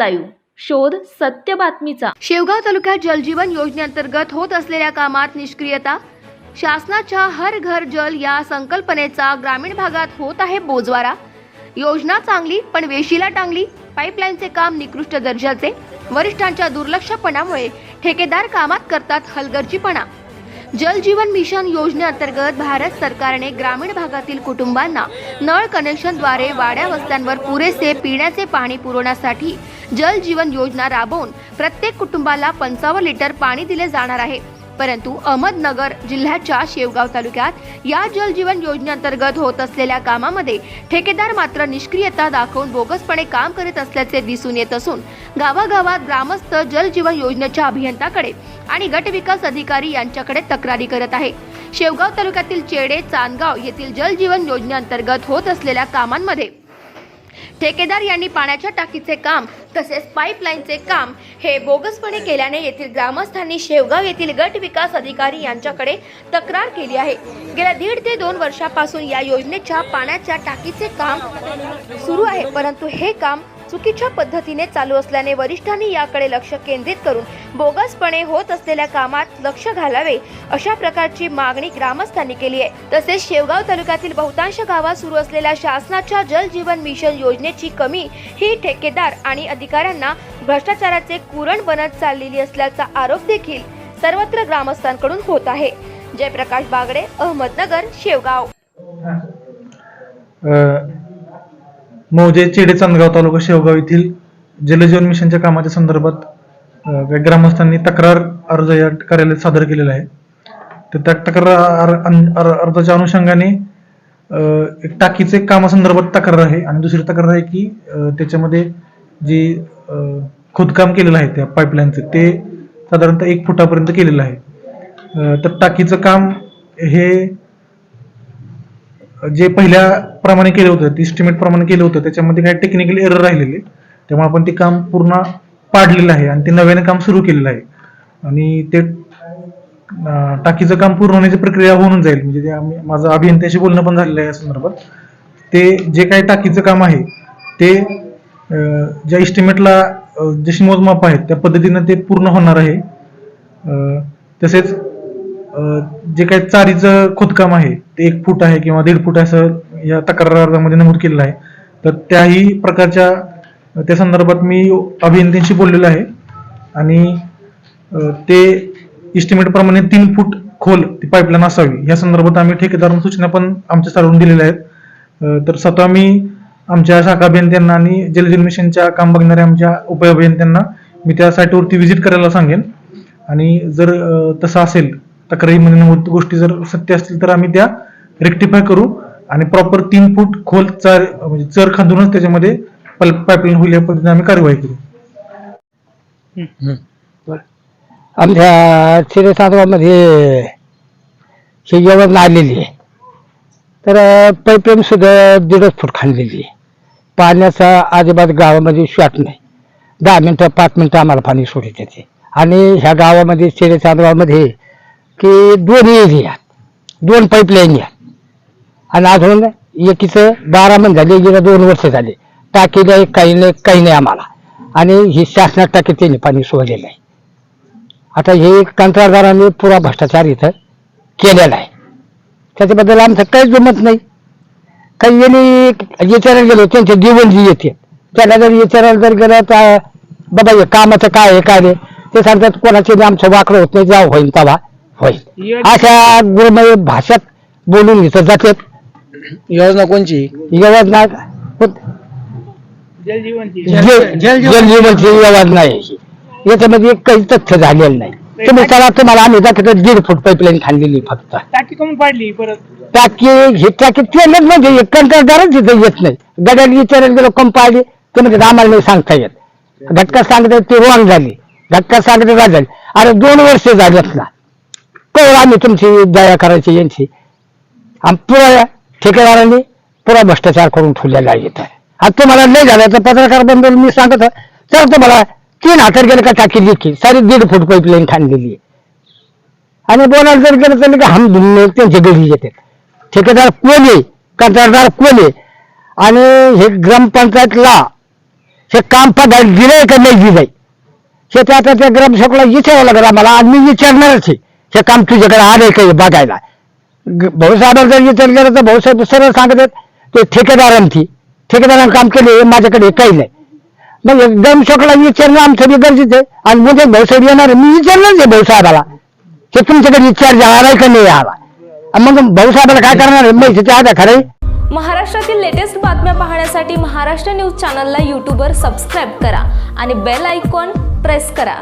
Live. शोध सत्य बातमीचा. शेवगाव तालुक्यात जलजीवन योजनेअंतर्गत होत असलेल्या कामात निष्क्रियता. शासनाच्या हर घर जल या संकल्पनेचा ग्रामीण भागात होत आहे बोजवारा. योजना चांगली पण वेशीला टांगली. पाईपलाईनचे काम निकृष्ट दर्जाचे. वरिष्ठांच्या दुर्लक्षपणामुळे ठेकेदार कामात करतात हलगर्जीपणा. जल जीवन मिशन योजनेअंतर्गत भारत सरकारने ग्रामीण भागातील कुटुंबांना नळ कनेक्शनद्वारे वाड्या वस्त्यांवर पुरेसे पिण्याचे पाणी पुरवण्यासाठी जल जीवन योजना राबवून प्रत्येक कुटुंबाला पंचावन्न लिटर पाणी दिले जाणार आहे. परंतु अहमदनगर जिल्ह्याच्या शेवगाव तालुक्यात या जल जीवन योजनेअंतर्गत होत असलेल्या कामामध्ये ठेकेदार मात्र निष्क्रियता दाखवून बोगसपणे काम करीत असल्याचे दिसून येत असून गावागावात ग्रामस्थ जल जीवन योजनेच्या अभियंताकडे आणि गट विकास अधिकारी यांच्याकडे तक्रारी करत आहे. शेवगाव तालुक्यातील चेडे चांदगाव येथील जल जीवन योजनेअंतर्गत होत असलेल्या कामांमध्ये ठेकेदार यांनी पाण्याच्या टाकीचे काम तसेच पाईपलाईनचे काम हे बोगसपणे केल्याने येथील ग्रामस्थांनी शेवगाव येथील गट विकास अधिकारी यांच्याकडे तक्रार केली आहे. गेल्या दीड ते दोन वर्षापासून या योजनेच्या पाण्याच्या टाकीचे काम सुरू आहे परंतु हे काम चुकीच्या पद्धतीने चालू असल्याने वरिष्ठांनी याकडे लक्ष केंद्रित करून बोगसपणे होत असलेल्या कामात लक्ष घालावे अशा प्रकारची मागणी ग्रामस्थांनी केली आहे. तसेच शेवगाव तालुक्यातील बहुतांश गावात सुरू असलेल्या शासनाच्या जल जीवन मिशन योजनेची कमी ही ठेकेदार आणि अधिकाऱ्यांना भ्रष्टाचाराचे कुरण बनत चाललेली असल्याचा आरोप देखील सर्वत्र ग्रामस्थांकडून होत आहे. जयप्रकाश बागडे अहमदनगर शेवगाव. मौजे चेडे चांदगाव तालुका शेवगाव येथील जलजीवन मिशनच्या कामाच्या संदर्भात ग्रामस्थांनी तक्रार अर्ज या कार्यालयात सादर केलेला आहे. तर त्या तक्रार अन- अर्जाच्या अनुषंगाने एक टाकीचे कामासंदर्भात तक्रार आहे आणि दुसरी तक्रार आहे की त्याच्यामध्ये जे खोदकाम केलेलं आहे त्या पाईपलाईनचं ते साधारणतः एक फुटापर्यंत केलेलं आहे. तर टाकीचं काम हे जे पहिल्या प्रमाणे केलं होतं इस्टिमेट प्रमाणे केलं होतं त्याच्यामध्ये काही टेक्निकल एरर राहिलेले. त्यामुळे आपण ते काम पूर्ण पाडलेलं आहे आणि ते नव्याने काम सुरू केलेलं आहे. आणि ते टाकीचं काम पूर्ण होण्याची प्रक्रिया होऊन जाईल. म्हणजे ते आम्ही माझं अभियंत्याशी बोलणं पण झालेलं आहे या संदर्भात. ते जे काही टाकीचं काम आहे ते ज्या इस्टिमेटला जशी मोजमाप आहेत त्या पद्धतीनं ते पूर्ण होणार आहे. तसेच जे काही चारीचं खोदकाम आहे ते एक फूट आहे किंवा दीड फूट असं या तक्रार अर्जामध्ये नमूद केलेलं आहे. तर त्याही प्रकारच्या त्या संदर्भात मी अभियंत्यांशी बोललेलो आहे. आणि ते इस्टिमेट प्रमाणे तीन फूट खोल ती पाईपलाईन असावी. या संदर्भात आम्ही ठेकेदारांना सूचना पण आमच्या स्तरावरून दिलेल्या आहेत. तर स्वतः मी आमच्या शाखा अभियंत्यांना आणि जलजीवन मिशनच्या काम बघणाऱ्या आमच्या उपअभियंत्यांना मी त्या साईटवरती व्हिजिट करायला सांगेन. आणि जर तसं असेल तक्रारीमध्ये नमूद गोष्टी जर सत्य असतील तर आम्ही त्या रेक्टिफाय करू. आणि प्रॉपर तीन फूट खोल चार म्हणजे चर खांदूनच त्याच्यामध्ये पाईपलाईन होईल या पद्धतीने आम्ही कारवाई करू. आमच्या शिरेसाधवामध्ये हे व्यवस्था आलेली आहे. तर पाईपलाईन सुद्धा दीडच फूट खांदलेली आहे. पाण्याचा अजिबात गावामध्ये शॉट नाही. दहा मिनटं पाच मिनटं आम्हाला पाणी सोडत येते आणि ह्या गावामध्ये शिरेसाधवामध्ये की दोन एरिया दोन पाईपलाईन घ्या. आणि अजून एकीचं बारा महिने झाले गेल्या दोन वर्ष झाले. टाकी नाही काही नाही काही नाही आम्हाला. आणि ही शासनात टाकी त्यांनी पाणी सोडलेलं आहे. आता हे कंत्राटदारांनी पुरा भ्रष्टाचार इथं केलेला आहे. त्याच्याबद्दल आमचं काहीच जमत नाही. काही यांनी विचारायला गेलो त्यांचे जीवन जी येते त्याला जर विचारायला जर गेलं तर बाबा हे कामाचं काय आहे काय नाही? ते सांगतात कोणाचे आमचं वाकडं होत नाही जाऊ होईल तवा. होईल अशा गुरुमय भाषेत बोलून इथं जातात योजना कोणची? योजना जलजीवनची योजना आहे ही. याच्यामध्ये काही तथ्य झालेलं नाही. तुम्ही चला तुम्हाला आम्ही दाखवतो दीड फूट पाईपलाईन खाल्लेली फक्त. टाकी कमी पाडली परत. टाकी ही टाकी ट्रेनच म्हणजे कंत्राटदारच तिथे येत नाही. गड्याला विचारायला गेलो कम पाहिली ते म्हणजे आम्हाला नाही सांगता येत. घटका सांगतात ते रॉंग झाली. घटका सांगते काय झाली. अरे दोन वर्ष झालेत ना. कळ आम्ही तुमची दया करायची यांची. आणि पुरा ठेकेदारांनी पुरा भ्रष्टाचार करून ठेवलेला आहे आज आता तुम्हाला नाही झालं तर पत्रकार बंधू मी सांगत तर तुम्हाला तीन हातात गेलं का टाकी लिखी सारी दीड फूट पाईपलाईन खाणलेली आहे आणि बोलायला जर गेलं तर हम धुमणे त्यांच्या घरी येते. ठेकेदार कोण आहे? कंत्राटदार कोण आहे? आणि हे ग्रामपंचायतला हे काम पदार्थ दिलंय का नाही दिलंय? हे ते आता त्या ग्रामसेवकला विचारावं लागेल आम्हाला. आणि मी विचारणारच आहे. हे काम तुझ्याकडे आले काही बघायला? ग- भाऊसाहेबाला जर केला तर भाऊसाहेब सरळ सांगतात ते ठेकेदारांची ठेकेदारांनी काम केले हे माझ्याकडे काही नाही. मग ग्रामसेवकला विचारणं आमचं बी गरजेचं आहे. आणि म्हणजे भाऊसाहेब येणार मी विचारलं ते भाऊसाहेबाला ते तुमच्याकडे विचार आलाय का नाही आला? मग भाऊसाहेबाला काय करणार आहे? माहिती आता खरं महाराष्ट्रातील लेटेस्ट बातम्या पाहण्यासाठी महाराष्ट्र न्यूज चॅनलला यूट्यूबवर सबस्क्राईब करा आणि बेल आयकॉन प्रेस करा.